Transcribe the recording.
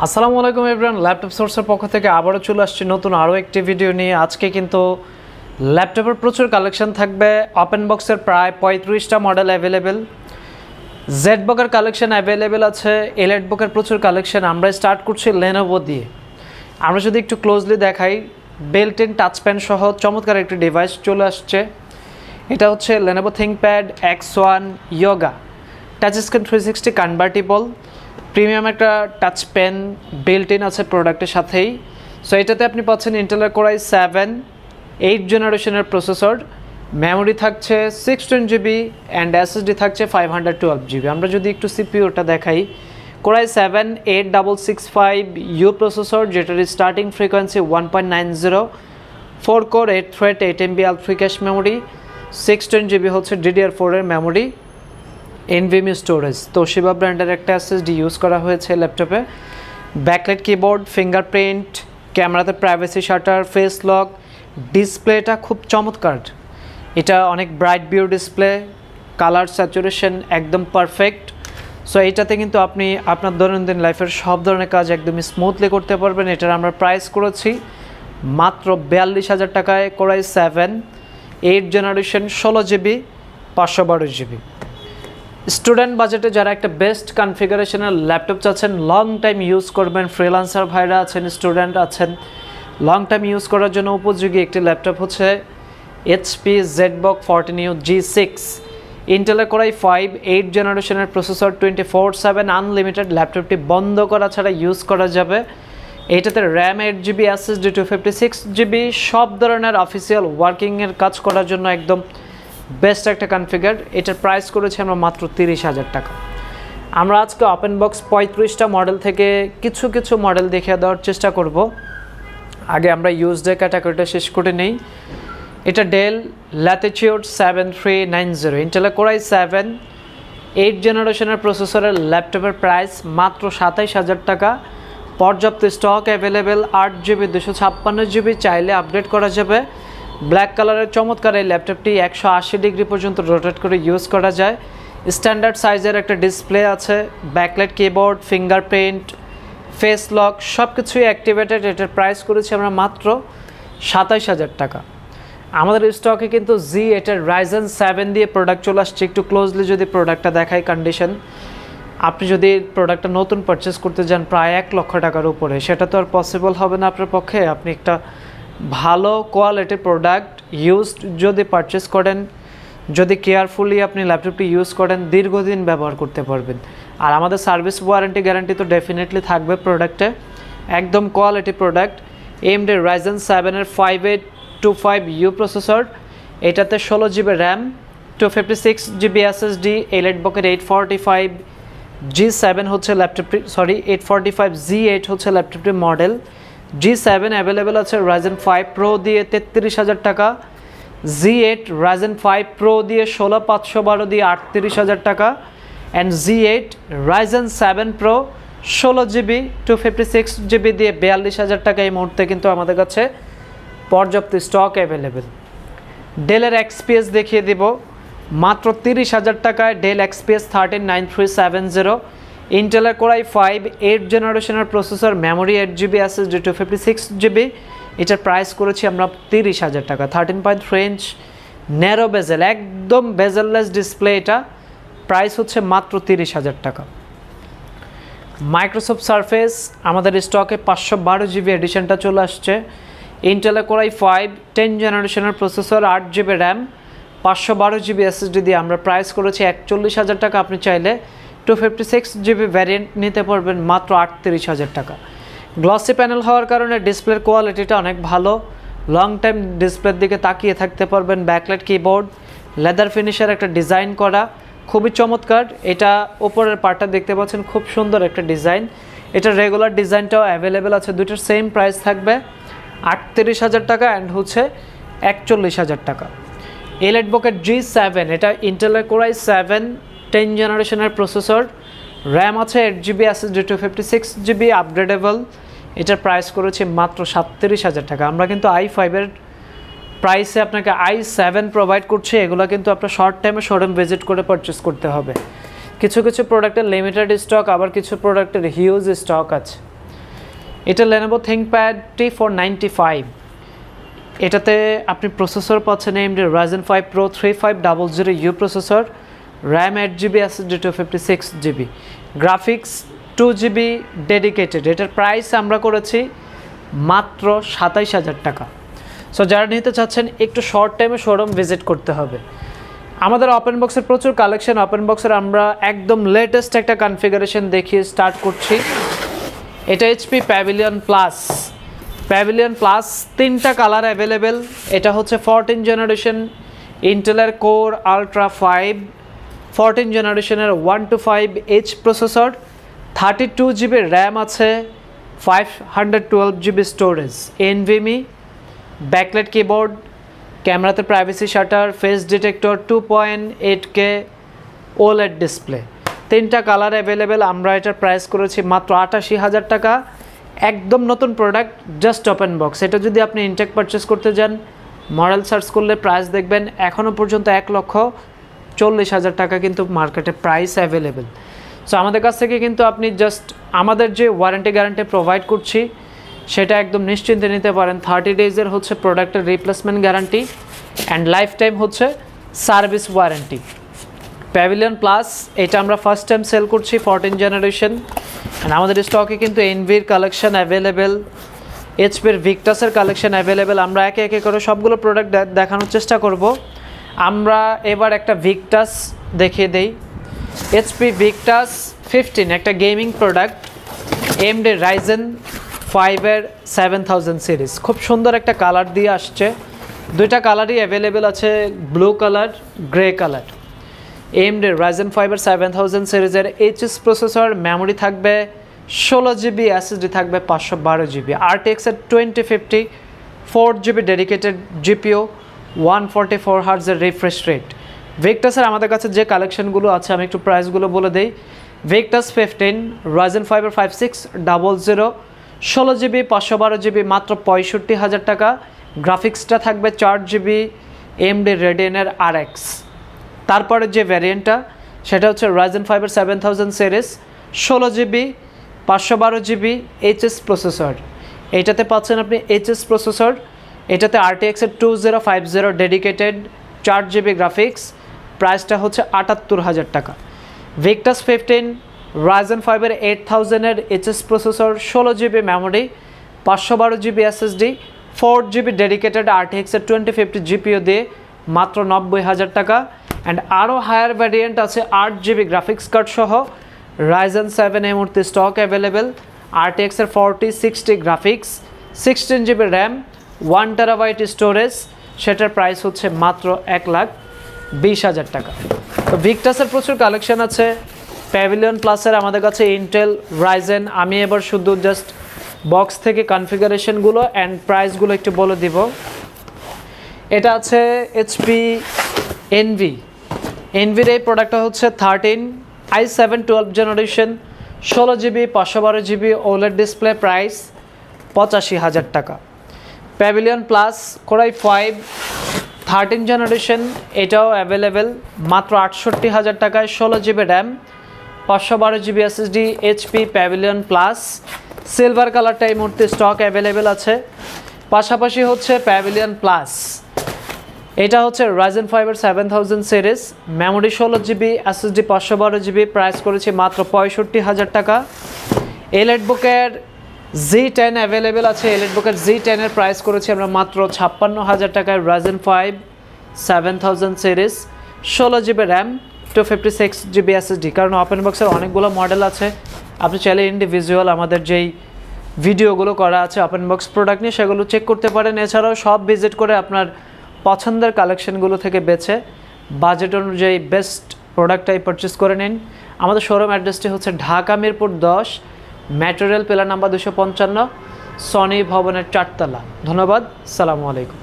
আসসালামু আলাইকুম everyone laptop সোর্সের পক্ষ থেকে আবারও চলে আসছি নতুন আরও একটি ভিডিও নিয়ে। আজকে কিন্তু ল্যাপটপের প্রচুর কালেকশন থাকবে। ওপেন বক্সের প্রায় পঁয়ত্রিশটা মডেল অ্যাভেলেবেল জেড বকের কালেকশন অ্যাভেলেবেল আছে। এলএড বকের প্রচুর কালেকশন আমরা স্টার্ট করছি লেনোভো দিয়ে। আমরা যদি একটু ক্লোজলি দেখাই বেলটেন টাচ প্যান সহ চমৎকার একটি ডিভাইস চলে আসছে। এটা হচ্ছে Lenovo ThinkPad X one Yoga touch screen three sixty convertible premium একটা টাচ পেন বিল্ট ইন আছে প্রোডাক্টের সাথেই। সো এটাতে আপনি পাচ্ছেন ইন্টেলের কোরাই সেভেন এইট জেনারেশনের প্রসেসর মেমোরি থাকছে six ten GB and SSD থাকছে ফাইভ হান্ড্রেড টুয়েলভ জিবি আমরা যদি একটু সিপিওটা দেখাই core i seven eight double six five U processor যেটার starting frequency one point nine zero four core eight thread eight MB আলফ্রি cache memory six ten GB হচ্ছে DDR ফোরের memory NVMe storage Toshiba ব্র্যান্ডের একটা SSD use করা হয়েছে ল্যাপটপে backlight keyboard fingerprint ক্যামেরাতে privacy shutter face lock ডিসপ্লেটা খুব চমৎকার। এটা অনেক bright view display colour saturation একদম পারফেক্ট সো এইটাতে কিন্তু আপনি আপনার দৈনন্দিন লাইফের সব ধরনের কাজ একদমই স্মুথলি করতে পারবেন। এটার আমরা প্রাইস করেছি মাত্র বিয়াল্লিশ হাজার টাকায় করাই সেভেন এইট জেনারেশন ষোলো জিবি পাঁচশো বারো জিবি স্টুডেন্ট বাজেটে যারা একটা বেস্ট কনফিগারেশনের ল্যাপটপ চাচ্ছেন লং টাইম ইউজ করবেন ফ্রিলান্সার ভাইরা আছেন স্টুডেন্ট আছেন লং টাইম ইউজ করার জন্য উপযোগী একটি ল্যাপটপ হচ্ছে HP ZBook fourteen U G six ইন্টেলের করাই ফাইভ এইট জেনারেশনের processor twenty four seven unlimited ল্যাপটপটি বন্ধ করা ছাড়া ইউজ করা যাবে। এটাতে RAM eight GB SSD two fifty six GB সব ধরনের অফিসিয়াল ওয়ার্কিংয়ের কাজ করার জন্য একদম বেস্ট একটা কনফিগার, এটার প্রাইস করেছে আমরা মাত্র তিরিশ হাজার টাকা। আমরা আজকে ওপেন বক্স পঁয়ত্রিশটা মডেল থেকে কিছু কিছু মডেল দেখিয়ে দেওয়ার চেষ্টা করব। আগে আমরা ইউজ ডে ক্যাটাগরিটা শেষ করে নেই। এটা Dell Latitude seven three nine zero ইন্টেলে core i seven eight জেনারেশনের প্রসেসরের ল্যাপটপের প্রাইস মাত্র সাতাইশ হাজার টাকা। পর্যাপ্ত স্টক অ্যাভেলেবেল আট জিবি দুশো ছাপ্পান্ন জিবি চাইলে আপডেট করা যাবে। ব্ল্যাক কালারের চমৎকার এই ল্যাপটপটি একশো আশি ডিগ্রি পর্যন্ত রোটেট করে ইউজ করা যায়। স্ট্যান্ডার্ড সাইজের একটা ডিসপ্লে আছে, backlight keyboard, fingerprint, face lock সব কিছুই অ্যাক্টিভেটেড। এটার প্রাইস করেছি আমরা মাত্র সাতাইশ হাজার টাকা। আমাদের স্টকে কিন্তু জি এটার রাইজেন সেভেন দিয়ে প্রোডাক্ট চলে আসছে। একটু ক্লোজলি যদি প্রোডাক্টটা দেখায় কন্ডিশন আপনি যদি প্রোডাক্টটা নতুন পারচেস করতে যান, প্রায় এক লক্ষ টাকার উপরে। সেটা তো আর পসিবল হবে না আপনার পক্ষে। আপনি একটা ভালো কোয়ালিটির প্রোডাক্ট ইউজড যদি পারচেস করেন, যদি কেয়ারফুলি আপনি ল্যাপটপটি ইউজ করেন, দীর্ঘদিন ব্যবহার করতে পারবেন। আর আমাদের সার্ভিস ওয়ারেন্টি গ্যারান্টি তো ডেফিনেটলি থাকবে প্রোডাক্টে একদম কোয়ালিটি প্রোডাক্ট এমডি রাইজেন সেভেনের five eight two five U processor এটাতে ষোলো GB RAM two fifty six GB SSD LED বকের eight forty five G seven হচ্ছে ল্যাপটপটি sorry eight forty five G eight হচ্ছে ল্যাপটপটির মডেল জি সেভেন অ্যাভেলেবেল আছে Ryzen five pro দিয়ে তেত্রিশ হাজার টাকা G eight Ryzen five pro দিয়ে ষোলো পাঁচশো বারো দিয়ে আটত্রিশ হাজার টাকা and G eight Ryzen seven pro ষোলো GB two fifty six GB দিয়ে বিয়াল্লিশ হাজার টাকা এই মুহূর্তে কিন্তু আমাদের কাছে পর্যাপ্ত স্টক অ্যাভেলেবেল ডেলের এক্সপিএস দেখিয়ে দিব, মাত্র তিরিশ হাজার টাকায় Dell XPS thirteen nine three seven zero ইন্টেলের কোরাই ফাইভ এইট জেনারেশনের processor memory eight GB SSD two fifty six GB এটার প্রাইস করেছি আমরা তিরিশ হাজার টাকা। Thirteen point three inch narrow bezel একদম বেজেললেস ডিসপ্লে এটা। প্রাইস হচ্ছে মাত্র তিরিশ হাজার টাকা। মাইক্রোসফট সারফেস আমাদের স্টকে পাঁচশো বারো জিবি এডিশনটা চলে আসছে। ইন্টেলে কোরাই ফাইভ টেন জেনারেশনের প্রসেসর আট জিবি র্যাম পাঁচশো বারো জিবি এসএসডি দিয়ে আমরা প্রাইস করেছি একচল্লিশ হাজার টাকা। আপনি চাইলে two fifty six GB variant নিতে পারবেন মাত্র আটত্রিশ হাজার টাকা। গ্লসি প্যানেল হওয়ার কারণে ডিসপ্লের কোয়ালিটিটা অনেক ভালো। লং টাইম ডিসপ্লের দিকে তাকিয়ে থাকতে পারবেন ব্যাকলাইট কিবোর্ড লেদার ফিনিশের একটা ডিজাইন করা। খুবই চমৎকার। এটা ওপরের পার্টটা দেখতে পাচ্ছেন, খুব সুন্দর একটা ডিজাইন এটা রেগুলার ডিজাইনটাও অ্যাভেলেবেল আছে দুটোর সেম প্রাইস থাকবে। আটত্রিশ হাজার টাকা অ্যান্ড হচ্ছে একচল্লিশ হাজার টাকা। এলএড বকেট জি সেভেন এটা ইন্টেলের কোরাই সেভেন টেন জেনারেশনের প্রসেসর র্যাম আছে eight GB SSD two fifty six GB upgradable এটার প্রাইস করেছি মাত্র সাতত্রিশ হাজার টাকা। আমরা কিন্তু আই ফাইভের প্রাইসে আপনাকে আই সেভেন প্রোভাইড করছি। এগুলো কিন্তু আপনার শর্ট টাইমে শোরুম ভিজিট করে পারচেস করতে হবে। কিছু কিছু প্রোডাক্টের লিমিটেড স্টক আবার কিছু প্রোডাক্টের হিউজ স্টক আছে। এটা Lenovo ThinkPad T four ninety five এটাতে আপনি প্রসেসর পাচ্ছেন AMD Ryzen five pro three five double zero U processor RAM eight GB SSD two fifty six GB. Graphics two GB dedicated এটার price আমরা করেছি মাত্র সাতাইশ হাজার টাকা। সো যারা নিতে চাচ্ছেন, একটু শর্ট টাইমে শোরুম ভিজিট করতে হবে। আমাদের ওপেন বক্সের প্রচুর কালেকশন ওপেন বক্সের আমরা একদম লেটেস্ট একটা কনফিগারেশন দেখিয়ে স্টার্ট করছি। এটা HP Pavilion plus Pavilion plus তিনটা কালার অ্যাভেলেবেল এটা হচ্ছে ফোরটিন জেনারেশন ইন্টেলের কোর আলট্রা ফাইভ ফোরটিন জেনারেশনের one two five H processor thirty two GB RAM আছে five hundred twelve GB storage NVMe backlight keyboard ক্যামেরাতে privacy shutter face detector two point eight K OLED display তিনটা colour available আমরা এটার price করেছি মাত্র আটাশি হাজার টাকা। একদম নতুন প্রোডাক্ট জাস্ট ওপেন বক্স এটা যদি আপনি ইনটেক পারচেস করতে যান মডেল সার্চ করলে প্রাইস দেখবেন এখনও পর্যন্ত এক লক্ষ চল্লিশ হাজার টাকা কিন্তু মার্কেটে প্রাইস অ্যাভেলেবেল সো আমাদের কাছ থেকে কিন্তু আপনি জাস্ট আমাদের যে ওয়ারেন্টি গ্যারান্টি প্রোভাইড করছি, সেটা একদম নিশ্চিন্তে নিতে পারেন। থার্টি ডেজের হচ্ছে প্রোডাক্টের replacement guarantee and life time হচ্ছে সার্ভিস ওয়ারেন্টি প্যাভিলিয়ন প্লাস এটা আমরা ফার্স্ট টাইম সেল করছি ফোরটিন জেনারেশন অ্যান্ড আমাদের স্টকে কিন্তু এনভির কালেকশন অ্যাভেলেবেল এইচপির ভিক্টাসের কালেকশন অ্যাভেলেবেল আমরা একে একে করে সবগুলো প্রোডাক্ট দেখানোর চেষ্টা করব। আমরা এবার একটা ভিক্টাস দেখিয়ে দেই। এইচপি ভিকটাস ফিফটিন একটা gaming product M AMD Ryzen ফাইভের সেভেন থাউজেন্ড সিরিজ খুব সুন্দর একটা কালার দিয়ে আসছে। দুইটা কালারই অ্যাভেলেবেল আছে blue colour grey colour M AMD Ryzen ফাইভের সেভেন থাউজেন্ড সিরিজের এইচএস প্রসেসর মেমোরি থাকবে ষোলো জিবি এসএসডি থাকবে পাঁচশো বারো GB আরটিএক্সের twenty fifty four GB dedicated GPU one forty four হার্জের refresh rate. ভেক্টাসের আমাদের কাছে যে কালেকশনগুলো আছে, আমি একটু প্রাইসগুলো বলে দিই। ভেক্টাস ফিফটিন রাইজেন ফাইভের ফাইভ সিক্স ডাবল জিরো ষোলো জিবি পাঁচশো বারো জিবি মাত্র পঁয়ষট্টি হাজার টাকা। গ্রাফিক্সটা থাকবে চার জিবি এমডি রেডিয়নের আর এক্স তারপরে যে ভ্যারিয়েন্টটা সেটা হচ্ছে রাইজেন ফাইভের সেভেন থাউজেন্ড সিরিজ ষোলো জিবি পাঁচশো বারো জিবি এইচএস প্রসেসর এইটাতে পাচ্ছেন আপনি এইচএস প্রসেসর এটাতে আরটিএক্সের two zero five zero dedicated চার জিবি গ্রাফিক্স প্রাইসটা হচ্ছে আটাত্তর হাজার টাকা। ভিক্টাস ফিফটিন রাইজেন ফাইভের এইট থাউজেন্ডের এইচএস প্রসেসর ষোলো জিবি মেমোরি পাঁচশো বারো GB SSD four GB dedicated আরটিএক্সের twenty fifty GPU দিয়ে মাত্র নব্বই হাজার টাকা। অ্যান্ড আরও হায়ার ভ্যারিয়েন্ট আছে আট জিবি গ্রাফিক্স কার্ড সহ। রাইজেন সেভেন এই মুহূর্তে stock available আরটিএক্সের forty sixty graphics sixteen GB RAM one terabyte storage, সেটার প্রাইস হচ্ছে মাত্র এক লাখ বিশ হাজার টাকা। তো ভিক্টাসের প্রচুর কালেকশন আছে। প্যাভিলিয়ন প্লাসের আমাদের কাছে ইন্টেল রাইজেন আমি এবার শুধু জাস্ট বক্স থেকে কনফিগারেশনগুলো অ্যান্ড প্রাইসগুলো একটু বলে দিব। এটা আছে এইচপি এনভি এনভির এই প্রোডাক্টটা হচ্ছে thirteen I seven twelve generation ষোলো জিবি পাঁচশো বারো জিবি ওলেড ডিসপ্লে প্রাইস পঁচাশি হাজার টাকা। Pavilion plus core i five thirteen generation এটাও অ্যাভেলেবেল মাত্র আটষট্টি হাজার টাকায় ষোলো জিবি র্যাম পাঁচশো বারো GB SSD HP Pavilion plus silver কালারটা এই মুহূর্তে স্টক অ্যাভেলেবেল আছে। পাশাপাশি হচ্ছে প্যাভিলিয়ন প্লাস এটা হচ্ছে রাইজেন ফাইভের সেভেন থাউজেন্ড সিরিজ মেমোরি ষোলো জিবি এসএসডি পাঁচশো বারো জিবি প্রাইস করেছি মাত্র পঁয়ষট্টি হাজার টাকা। এলএড বুকের জি টেন অ্যাভেলেবেল আছে এলএড বুকের জি টেনের প্রাইস করেছি আমরা মাত্র ছাপ্পান্ন হাজার টাকায় Ryzen five seven thousand series ষোলো GB RAM two fifty six GB SSD কারণ ওপেন বক্সের অনেকগুলো মডেল আছে। আপনি চাইলে ইন্ডিভিজুয়াল আমাদের যেই ভিডিওগুলো করা আছে ওপেন বক্স প্রোডাক্ট নিয়ে, সেগুলো চেক করতে পারেন। এছাড়াও সব ভিজিট করে আপনার পছন্দের কালেকশনগুলো থেকে বেছে বাজেট অনুযায়ী বেস্ট প্রোডাক্টটাই পারচেস করে নিন। আমাদের শোরুম অ্যাড্রেসটি হচ্ছে ঢাকা মিরপুর দশ ম্যাটেরিয়াল পেলার নাম্বার দুশো পঞ্চান্ন সনি ভবনের চারতলা। ধন্যবাদ সালামু আলাইকুম।